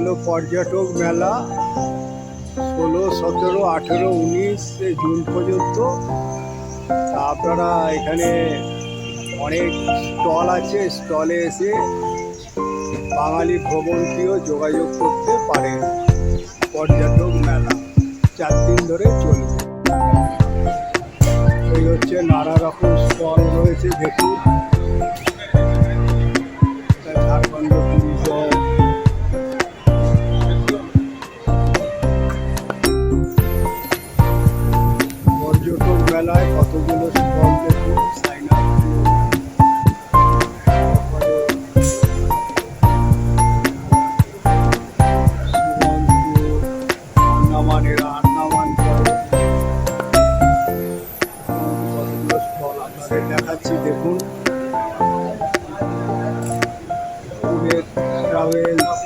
হলো পর্যটক মেলা ষোলো, সতেরো, আঠেরো, উনিশ জুন পর্যন্ত। আপনারা এখানে অনেক স্টল আছে, স্টলে এসে বাঙালি ভ্রমণটিও যোগাযোগ করতে পারে পর্যটক মেলা, চার দিন ধরে চলবে। এই হচ্ছে নানা রকম স্টল রয়েছে, দেখুন। Travels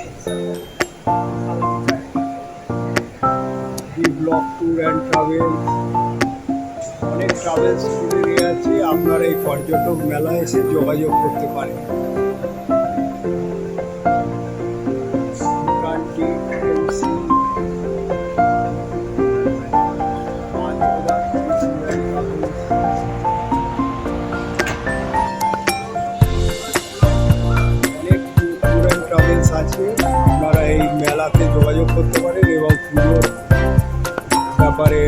the block tour and travels অনেক ট্রাভেলস ঘুরে নিয়ে আছে। আপনারা এই পর্যটক মেলায় এসে যোগাযোগ করতে পারেন। আছে আপনারা এই মেলাতে যোগাযোগ করতে পারেন এবং পুজোর ব্যাপারে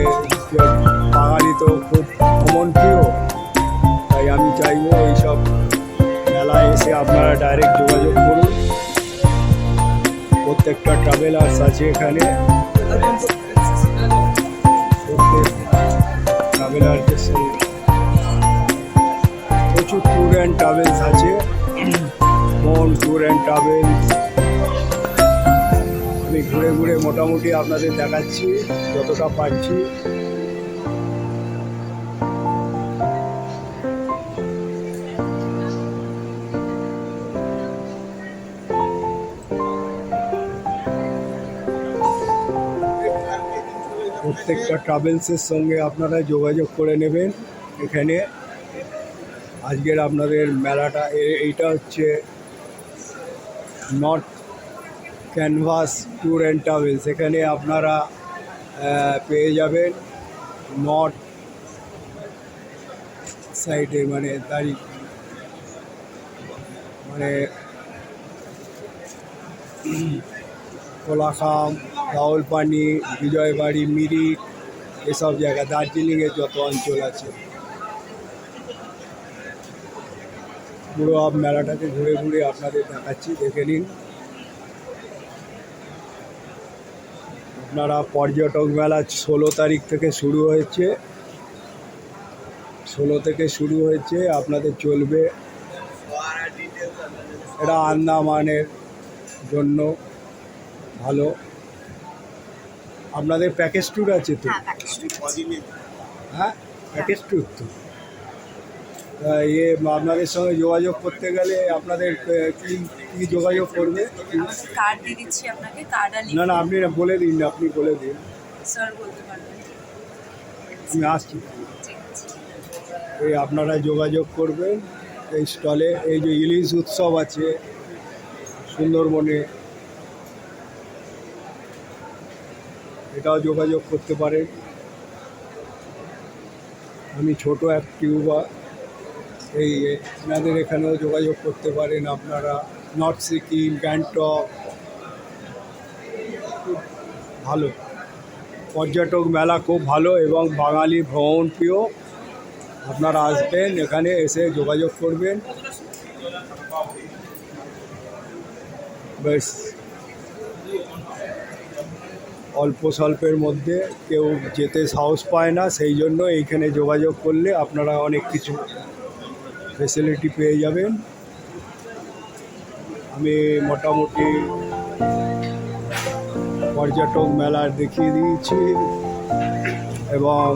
বাঙালি তো খুব ভ্রমণ প্রিয়, তাই আমি চাইব এইসব মেলায় এসে আপনারা ডাইরেক্ট যোগাযোগ করুন। প্রত্যেকটা ট্রাভেলার্স আছে এখানে। ট্রাভেলারদের সঙ্গে প্রচুর ট্যুর অ্যান্ড ট্রাভেলস আছে। মন ট্যুর অ্যান্ড ট্রাভেলস আমি ঘুরে ঘুরে মোটামুটি আপনাদের দেখাচ্ছি, যতটা পারছি। প্রত্যেকটা ট্রাভেলসের সঙ্গে আপনারা যোগাযোগ করে নেবেন এখানে। আজকের আপনাদের মেলাটা এইটা হচ্ছে north canvas tour and travels, এখানে আপনারা পেয়ে যাবেন নর্থ সাইডে মানে দাঁড়ি মানে কোলাখাম রাউলপানি বিজয়বাড়ি, মিরিক, এসব জায়গা, দার্জিলিংয়ের যত অঞ্চল আছে। পুরো মেলাটাকে ঘুরে ঘুরে আপনাদের দেখাচ্ছি, দেখে নিন। আপনারা পর্যটক মেলা ষোলো তারিখ থেকে শুরু হয়েছে। ষোলো থেকে শুরু হয়েছে আপনাদের চলবে। এটা আন্দামানের জন্য ভালো। আপনাদের প্যাকেজ ট্যুর আছে তো? হ্যাঁ প্যাকেজ ট্যুর তা? ইয়ে আপনাদের সঙ্গে যোগাযোগ করতে গেলে আপনাদের কি কি যোগাযোগ করবে? কার্ড দিয়ে দিচ্ছি আপনাকে কার্ড না না আপনি বলে দিন আপনি বলে দিন। স্যার বলতে পারবেন। আমি আসছি। এই আপনারা যোগাযোগ করবেন এই স্টলে এই যে ইলিশ উৎসব আছে সুন্দরবনে। এটাও যোগাযোগ করতে পারেন। আমি ছোট এক টিউবা এই এনাদের এখানেও যোগাযোগ করতে পারেন আপনারা। নর্থ সিকিম গ্যাংটক ভালো। পর্যটক মেলা খুব ভালো এবং বাঙালি ভ্রমণ প্রিয়। আপনারা আসবেন, এখানে এসে যোগাযোগ করবেন। বেশ অল্প স্বল্পের মধ্যে কেউ যেতে সাহস পায় না, সেই জন্য এইখানে যোগাযোগ করলে আপনারা অনেক কিছু ফেসিলিটি পেয়ে যাবেন। আমি মোটামুটি পর্যটক মেলার দেখিয়ে দিয়েছি এবং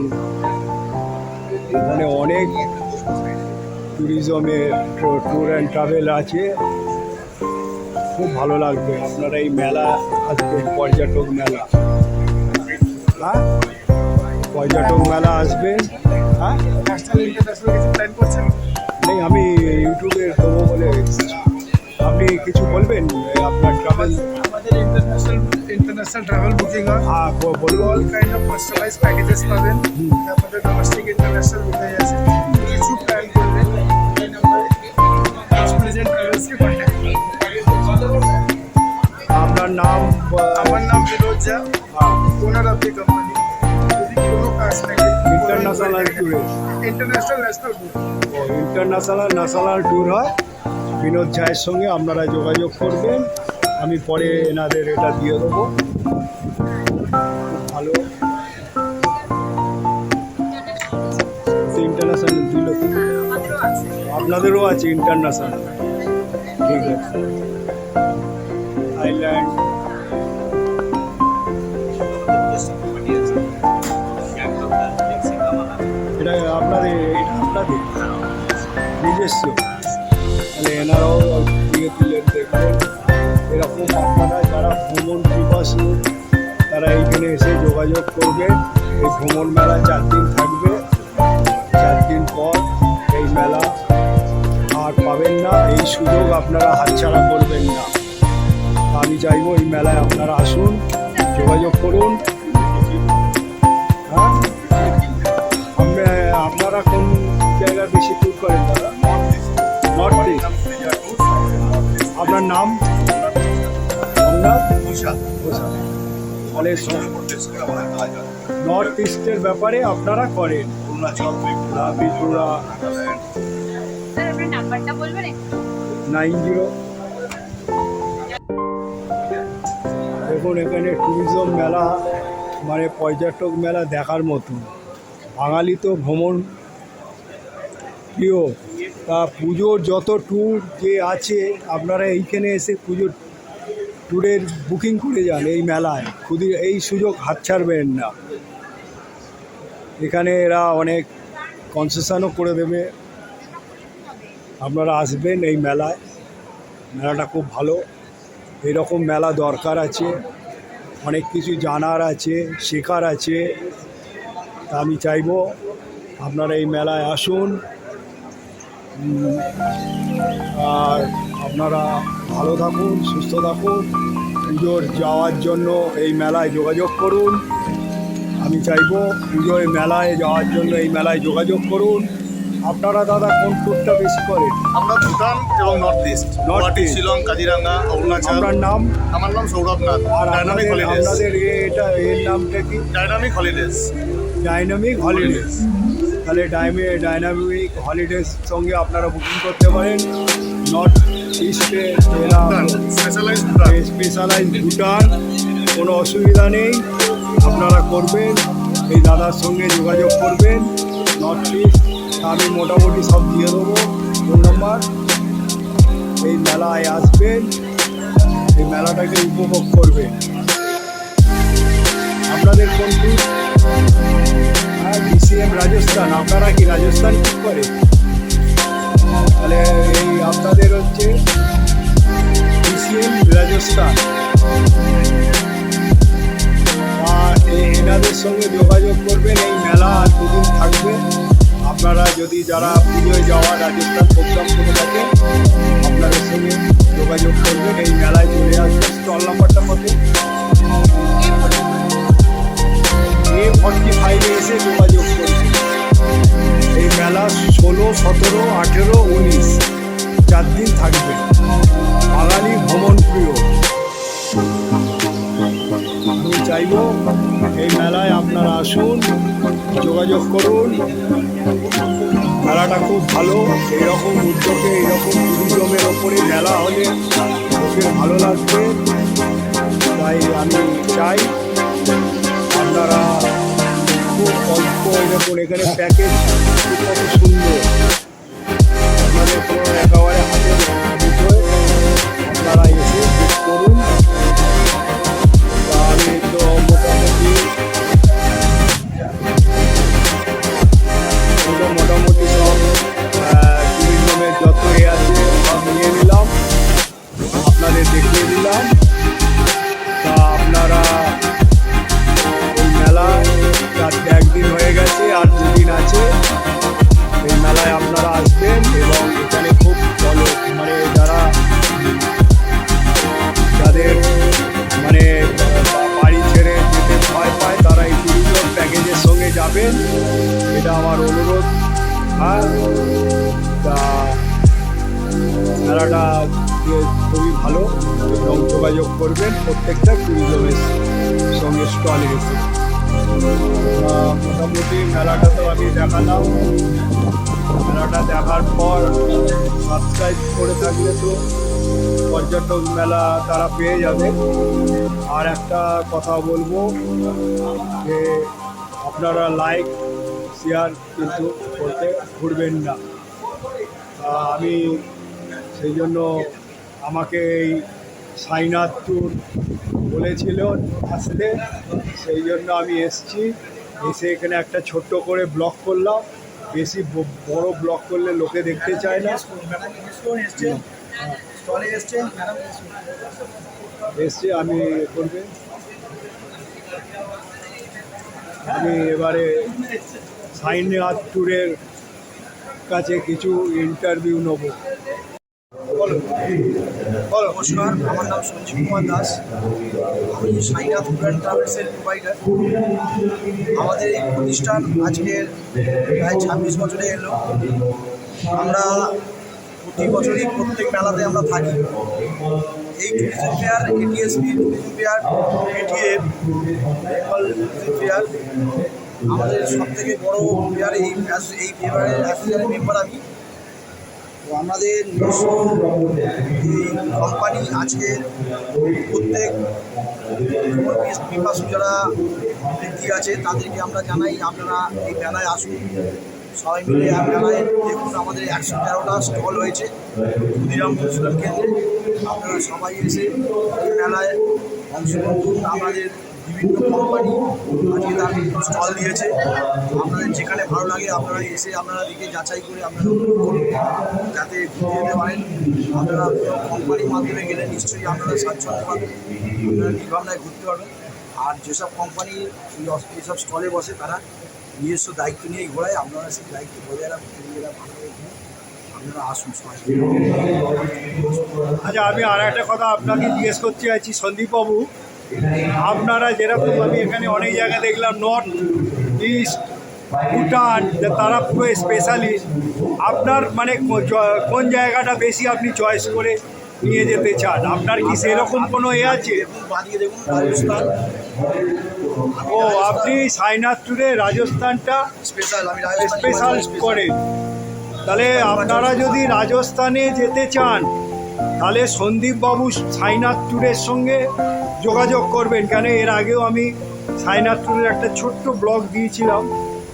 এখানে অনেক ট্যুরিজমের ট্যুর অ্যান্ড ট্রাভেল আছে। খুব ভালো লাগবে আপনারা এই মেলা আসবেন পর্যটক মেলা। হ্যাঁ? পর্যটক মেলা আসবেন হ্যাঁ? নেই আমি ইউটিউবে দেবো বলে আপনি কিছু বলবেন আপনার ট্রাভেল আমাদের ইন্টারন্যাশনাল ইন্টারন্যাশনাল ট্রাভেল বুকিং হয়। ব- বলুন। All kind of customize packages পাবেন। আমাদের ডোমেস্টিক ইন্টারন্যাশনাল কোথায় আছে। কিছু প্ল্যান করলে আপনার নাম আমার নাম Vinod Jha. Owner of the company যদি কোনো কাজ থাকে ইন্টারন্যাশনাল ট্যুরে ইন্টারন্যাশনাল ন্যাশনাল ও ইন্টারন্যাশনাল ন্যাশনাল ট্যুর হয়। বিনোদ ঝায়ের সঙ্গে আপনারা যোগাযোগ করবেন। আমি পরে এনাদের এটা দিয়ে দেবো। ভালো ইন্টারন্যাশনাল দিল আপনাদেরও আছে ইন্টারন্যাশনাল ঠিক আছে। থাইল্যান্ড আপনাদের, এটা আপনাদের নিজস্ব। মানে এনারাও দিয়ে তুলে দেখবেন। এরকম আপনারা যারা ভ্রমণ পিপাসু, তারা এইখানে এসে যোগাযোগ করবে। এই ভ্রমণ মেলা চার দিন থাকবে। চার দিন পর এই মেলা আর পাবেন না। এই সুযোগ আপনারা হাতছাড়া করবেন না। আমি চাইব এই মেলায় আপনারা আসুন, যোগাযোগ করুন। হ্যাঁ? নাম সোমনাথ ঘোষাল তাহলে নর্থ ইস্টের ব্যাপারে আপনারা করেন। একটু? Nine zero. দেখুন এখানে ট্যুরিজম মেলা মানে পর্যটক মেলা দেখার মতো। বাঙালি তো ভ্রমণ প্রিয়। তা পুজোর যত ট্যুর যে আছে, আপনারা এইখানে এসে পুজোর ট্যুরের বুকিং করে যান এই মেলায়। খুবই এই সুযোগ হাতছাড়বেন না। এখানে এরা অনেক কনসেশনও করে দেবে। আপনারা আসবেন এই মেলায়। মেলাটা খুব ভালো। এরকম মেলা দরকার আছে। অনেক কিছু জানার আছে, শেখার আছে। তা আমি চাইব আপনারা এই মেলায় আসুন। আর আপনারা ভালো থাকুন সুস্থ থাকুন পুজোর যাওয়ার জন্য এই মেলায় যোগাযোগ করুন। আমি চাইব পুজোর মেলায় যাওয়ার জন্য এই মেলায় যোগাযোগ করুন। আপনারা দাদা কোন ট্যুরটা বেশি করেন? আমরা ভুটান এবং north east Guwahati east. Shillong Kaziranga Arunachal. আপনার নাম? আমার নাম সৌরভ নাথ। আর ডাইনামিক হলিডেজ আপনাদের এটা এর নামটা কি? ডাইনামিক হলিডেজ ডাইনামিক হলিডেজ তাহলে ডাইমে ডাইনামিক হলিডেজ সঙ্গে আপনারা বুকিং করতে পারেন। নর্থ ইস্টে স্পেশালাইজ ভুটান ভুটান কোনো অসুবিধা নেই। আপনারা করবেন। এই দাদার সঙ্গে যোগাযোগ করবেন। নর্থ ইস্ট আমি মোটামুটি সব দিয়ে দেবো। Phone number. এই মেলায় আসবেন। এই মেলাটাকে উপভোগ করবেন। আপনাদের কোন বিসিএম রাজস্থান, আপনারা কি রাজস্থান ঠিক করে? তাহলে এই আপনাদের হচ্ছে বিসিএম রাজস্থান। আর এনাদের সঙ্গে যোগাযোগ করবেন, এই মেলা আর দুদিন থাকবে। আপনারা যদি যারা পুজোয় যাওয়া রাজস্থান প্রোগ্রাম করে থাকেন, আপনাদের সঙ্গে যোগাযোগ করবেন, এই মেলায় চলে আসবেন। স্টল নাম্বারটা কত? ফর্টি ফাইভে এসে যোগাযোগ এই মেলা ষোলো সতেরো আঠেরো উনিশ চার দিন থাকবে বাঙালি ভ্রমণ প্রিয় আমি চাইব এই মেলায় আপনারা আসুন, যোগাযোগ করুন। মেলাটা খুব ভালো, এইরকম উদ্যোগে, এইরকম টুরিজমের ওপরে মেলা হলে লোকের ভালো লাগবে। তাই আমি চাই আপনারা খুব অল্প এরকম এখানে প্যাকেজ খুব সুন্দর। আপনাদের কোনো একেবারে হাতে আপনারা এসে যাবেন, এটা আমার অনুরোধ। আর খেলাটা খুবই ভালো, এবং যোগাযোগ করবেন প্রত্যেকটা ট্যুরিজমের সঙ্গে স্টলে গেছে। মোটামুটি মেলাটা তো আমি দেখালাম। মেলাটা দেখার পর সাবস্ক্রাইব করে থাকলে তো পর্যটক মেলা তারা পেয়ে যাবে। আর একটা কথা বলব যে আপনারা লাইক শেয়ার কিন্তু করতে ভুলবেন না। আমি সেই জন্য আমাকে এই সাইনাথ ট্যুর বলেছিল আসতে। সেই জন্য আমি এসছি। এসে এখানে একটা ছোট্ট করে ব্লগ করলাম। বেশি বড় ব্লগ করলে লোকে দেখতে চায় না। এসছে আমি করবে। আমি এবারে সাইনাথ ট্যুরের কাছে কিছু ইন্টারভিউ নেব। নমস্কার আমার নাম সঞ্জীব কুমার দাস। আমি সাইনাথ ট্যুর অ্যান্ড ট্রাভেলসের প্রোভাইডার আমাদের এই প্রতিষ্ঠান আজকের প্রায় ছাব্বিশ বছরে এলো। আমরা প্রতি বছরই প্রত্যেক মেলাতে আমরা থাকি। এই tourism fair ATSP tourism fair ATF আমাদের সব থেকে বড় ফেয়ার এই এই ফেয়ারের মেম্বার আমি তো আমাদের নিজস্ব কোম্পানি আজকে প্রত্যেক যারা ব্যক্তি আছে, তাদেরকে আমরা জানাই, আপনারা এই মেলায় আসুন। সবাই মিলে এক মেলায় দেখুন, আমাদের একশো তেরোটা স্টল হয়েছে ক্ষুদিরাম পশুরাম কেন্দ্রে। আপনারা সবাই এসে এই মেলায় অংশগ্রহণ করুন। আমাদের বিভিন্ন কোম্পানি আজকে তার স্টল দিয়েছে। আপনাদের যেখানে ভালো লাগে আপনারা এসে আপনারা দিকে যাচাই করে আপনারা করুন। যাতে ঘুরতে যেতে পারেন। আপনারা কোম্পানির মাধ্যমে গেলে নিশ্চয়ই আপনারা স্বাচ্ছন্দ্য পাবেন। আপনারা নির্ভাবনায় ঘুরতে পারবেন। আর যেসব কোম্পানি এইসব স্টলে বসে তারা নিজস্ব দায়িত্ব নিয়ে ঘোরায়। আপনারা সেই দায়িত্ব বজায় রাখুন। নিজেরা আপনারা আসুন আচ্ছা আমি আর একটা কথা আপনাকে জিজ্ঞেস করতে চাইছি। সন্দীপবাবু আপনারা যেরকম আমি এখানে অনেক জায়গায় দেখলাম নর্থ ইস্ট ভুটান যে তারা পুরো স্পেশালিস্ট আপনার মানে কোন জায়গাটা বেশি আপনি চয়েস করে নিয়ে যেতে চান? আপনার কি সেরকম কোনো এ আছে? ও আপনি সাইনাথ ট্যুরে রাজস্থানটা স্পেশাল স্পেশাল করে। তাহলে আপনারা যদি রাজস্থানে যেতে চান তাহলে সন্দীপবাবু সাইনাথ ট্যুরের সঙ্গে যোগাযোগ করবেন। কেন এর আগেও আমি সাইনাথ ট্যুরের একটা ছোট্ট ব্লগ দিয়েছিলাম,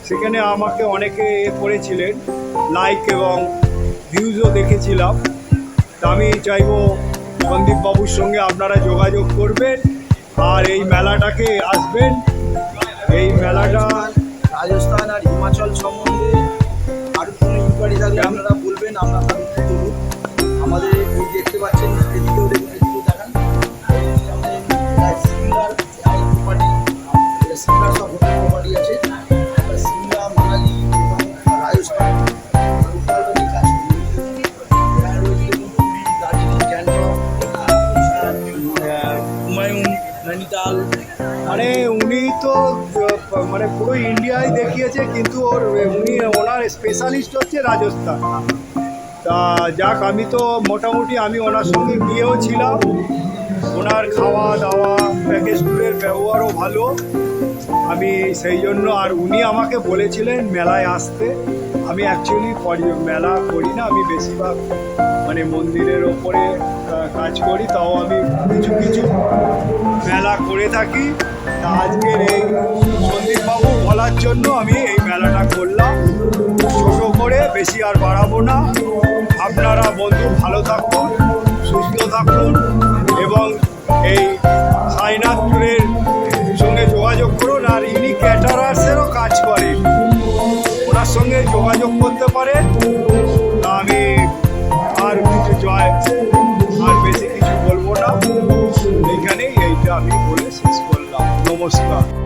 সেখানে আমাকে অনেকে এ করেছিলেন লাইক এবং ভিউজও দেখেছিলাম। তা আমি চাইব সন্দীপবাবুর সঙ্গে আপনারা যোগাযোগ করবেন, আর এই মেলাটাকে আসবেন। এই মেলাটা রাজস্থান আর হিমাচল সম্বন্ধে আরও কোনো ইনকোয়ারি থাকলে আপনারা বলবেন, আমরা আমাদের দেখতে পাচ্ছেন মানে উনি তো মানে পুরো ইন্ডিয়ায় দেখিয়েছে, কিন্তু ওর, উনি ওনার স্পেশালিস্ট হচ্ছে রাজস্থান। তা যাক, আমি তো মোটামুটি আমি ওনার সঙ্গে গিয়েও ছিলাম। ওনার খাওয়া দাওয়া প্যাকেজ ট্যুরের ব্যবহারও ভালো। আমি সেই জন্য আর উনি আমাকে বলেছিলেন মেলায় আসতে। আমি অ্যাকচুয়ালি মেলা করি না, আমি বেশিরভাগ মানে মন্দিরের ওপরে কাজ করি, তাও আমি কিছু কিছু মেলা করে থাকি। তা আজকের এই সন্দীপবাবু বলার জন্য আমি এই মেলাটা করলাম। ছোট করে, বেশি আর বাড়াবো না। আপনারা বন্ধু ভালো থাকুন, সুস্থ থাকুন এবং এই সাইনাথ ট্যুরের সঙ্গে যোগাযোগ করুন আর ইনি ক্যাটারার্সেরও কাজ করেন ওনার সঙ্গে যোগাযোগ করতে পারেন। আমি আর কিছু জয়, আর বেশি কিছু বলব না। এইখানেই এইটা আমি বলে শেষ করলাম। নমস্কার।